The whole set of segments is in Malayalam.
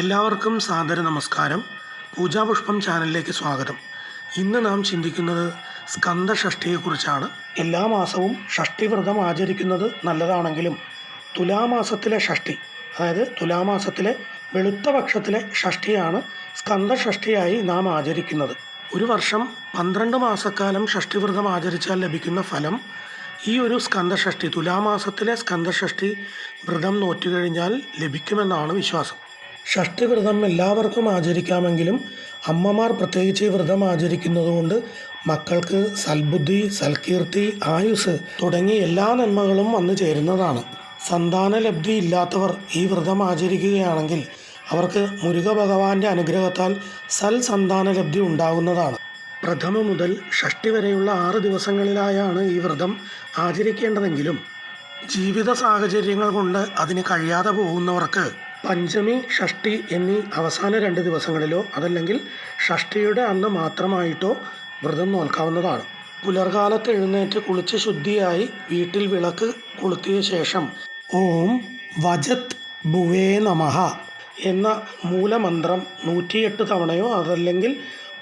എല്ലാവർക്കും സാദര നമസ്കാരം. പൂജാപുഷ്പം ചാനലിലേക്ക് സ്വാഗതം. ഇന്ന് നാം ചിന്തിക്കുന്നത് സ്കന്ദഷഷ്ഠിയെക്കുറിച്ചാണ് എല്ലാ മാസവും ഷഷ്ടി വ്രതം ആചരിക്കുന്നത് നല്ലതാണെങ്കിലും തുലാമാസത്തിലെ ഷഷ്ടി അതായത് തുലാമാസത്തിലെ വെളുത്ത പക്ഷത്തിലെ ഷഷ്ഠിയാണ് സ്കന്ദഷഷ്ഠിയായി നാം ആചരിക്കുന്നത്. ഒരു വർഷം പന്ത്രണ്ട് മാസക്കാലം ഷഷ്ടിവ്രതം ആചരിച്ചാൽ ലഭിക്കുന്ന ഫലം ഈ ഒരു സ്കന്ദഷഷ്ഠി തുലാമാസത്തിലെ സ്കന്ദഷഷ്ഠി വ്രതം നോറ്റുകഴിഞ്ഞാൽ ലഭിക്കുമെന്നാണ് വിശ്വാസം. ഷഷ്ഠി വ്രതം എല്ലാവർക്കും ആചരിക്കാമെങ്കിലും അമ്മമാർ പ്രത്യേകിച്ച് വ്രതം ആചരിക്കുന്നതുകൊണ്ട് മക്കൾക്ക് സൽബുദ്ധി സൽകീർത്തി ആയുസ് തുടങ്ങി എല്ലാ നന്മകളും വന്നു ചേരുന്നതാണ്. സന്താനലബ്ധി ഇല്ലാത്തവർ ഈ വ്രതം ആചരിക്കുകയാണെങ്കിൽ അവർക്ക് മുരുക ഭഗവാന്റെ അനുഗ്രഹത്താൽ സൽ സന്താനലബ്ധി ഉണ്ടാകുന്നതാണ്. പ്രഥമ മുതൽ ഷഷ്ടി വരെയുള്ള ആറ് ദിവസങ്ങളിലായാണ് ഈ വ്രതം ആചരിക്കേണ്ടതെങ്കിലും ജീവിത സാഹചര്യങ്ങൾ കൊണ്ട് അതിന് കഴിയാതെ പോകുന്നവർക്ക് പഞ്ചമി ഷഷ്ടി എന്നീ അവസാന രണ്ട് ദിവസങ്ങളിലോ അതല്ലെങ്കിൽ ഷഷ്ടിയുടെ അന്ന് മാത്രമായിട്ടോ വ്രതം നോൽക്കാവുന്നതാണ്. പുലർകാലത്ത് എഴുന്നേറ്റ് കുളിച്ച് ശുദ്ധിയായി വീട്ടിൽ വിളക്ക് കൊളുത്തിയ ശേഷം ഓം വജത് ഭുവേ നമഹ എന്ന മൂലമന്ത്രം നൂറ്റിയെട്ട് തവണയോ അതല്ലെങ്കിൽ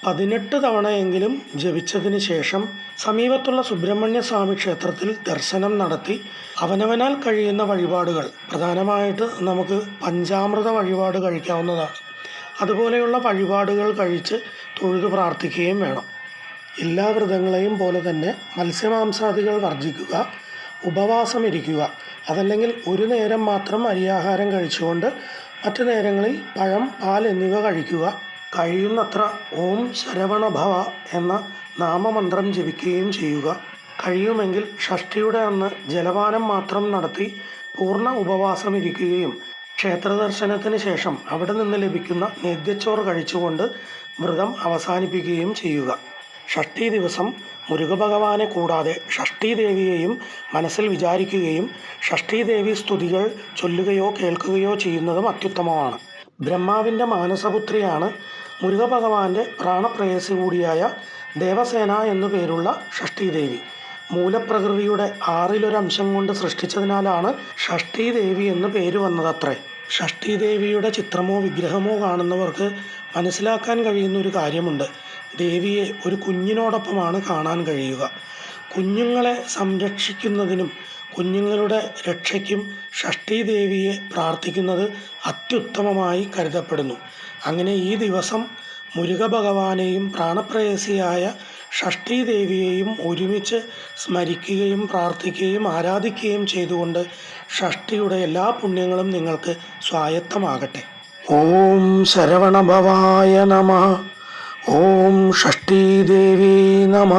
പതിനെട്ട് തവണയെങ്കിലും ജപിച്ചതിന് ശേഷം സമീപത്തുള്ള സുബ്രഹ്മണ്യസ്വാമി ക്ഷേത്രത്തിൽ ദർശനം നടത്തി അവനവനാൽ കഴിയുന്ന വഴിപാടുകൾ. പ്രധാനമായിട്ട് നമുക്ക് പഞ്ചാമൃത വഴിപാട് കഴിക്കാവുന്നതാണ്. അതുപോലെയുള്ള വഴിപാടുകൾ കഴിച്ച് തൊഴുതു പ്രാർത്ഥിക്കുകയും വേണം. എല്ലാ വ്രതങ്ങളെയും പോലെ തന്നെ മത്സ്യമാംസാദികൾ വർജിക്കുക ഉപവാസം ഇരിക്കുക അതല്ലെങ്കിൽ ഒരു നേരം മാത്രം അരിയാഹാരം കഴിച്ചുകൊണ്ട് മറ്റു നേരങ്ങളിൽ പഴം പാൽ എന്നിവ കഴിക്കുക. കഴിയുന്നത്ര ഓം ശരവണഭവ എന്ന നാമമന്ത്രം ജപിക്കുകയും ചെയ്യുക. കഴിയുമെങ്കിൽ ഷഷ്ടിയുടെ അന്ന് ജലപാനം മാത്രം നടത്തി പൂർണ ഉപവാസം ഇരിക്കുകയും ക്ഷേത്ര ദർശനത്തിന് ശേഷം അവിടെ നിന്ന് ലഭിക്കുന്ന നേദ്യച്ചോറ് കഴിച്ചുകൊണ്ട് വ്രതം അവസാനിപ്പിക്കുകയും ചെയ്യുക. ഷഷ്ടി ദിവസം മുരുകഭഗവാനെ കൂടാതെ ഷഷ്ടി ദേവിയെയും മനസ്സിൽ വിചാരിക്കുകയും ഷഷ്ടി ദേവി സ്തുതികൾ ചൊല്ലുകയോ കേൾക്കുകയോ ചെയ്യുന്നതും അത്യുത്തമമാണ്. ബ്രഹ്മാവിന്റെ മാനസപുത്രിയാണ് മുരുകഭഗവാന്റെ പ്രാണപ്രേയസി കൂടിയായ ദേവസേന എന്നു പേരുള്ള ഷഷ്ടിദേവി മൂലപ്രകൃതിയുടെ ആറിലൊരംശം കൊണ്ട് സൃഷ്ടിച്ചതിനാലാണ് ഷഷ്ടിദേവി എന്ന് പേര് വന്നതത്രേ. ഷഷ്ടിദേവിയുടെ ചിത്രമോ വിഗ്രഹമോ കാണുന്നവർക്ക് മനസ്സിലാക്കാൻ കഴിയുന്ന ഒരു കാര്യമുണ്ട്. ദേവിയെ ഒരു കുഞ്ഞിനോടൊപ്പമാണ് കാണാൻ കഴിയുക. കുഞ്ഞുങ്ങളെ സംരക്ഷിക്കുന്നതിനും കുഞ്ഞുങ്ങളുടെ രക്ഷയ്ക്കും ഷഷ്ഠീദേവിയെ പ്രാർത്ഥിക്കുന്നത് അത്യുത്തമമായി കരുതപ്പെടുന്നു. അങ്ങനെ ഈ ദിവസം മുരുക ഭഗവാനെയും പ്രാണപ്രേയസിയായ ഷഷ്ഠീദേവിയെയും ഒരുമിച്ച് സ്മരിക്കുകയും പ്രാർത്ഥിക്കുകയും ആരാധിക്കുകയും ചെയ്തുകൊണ്ട് ഷഷ്ഠിയുടെ എല്ലാ പുണ്യങ്ങളും നിങ്ങൾക്ക് സ്വായത്തമാകട്ടെ. ഓം ശരവണഭവായ നമ. ഓം ഷഷ്ഠീദേവി നമ.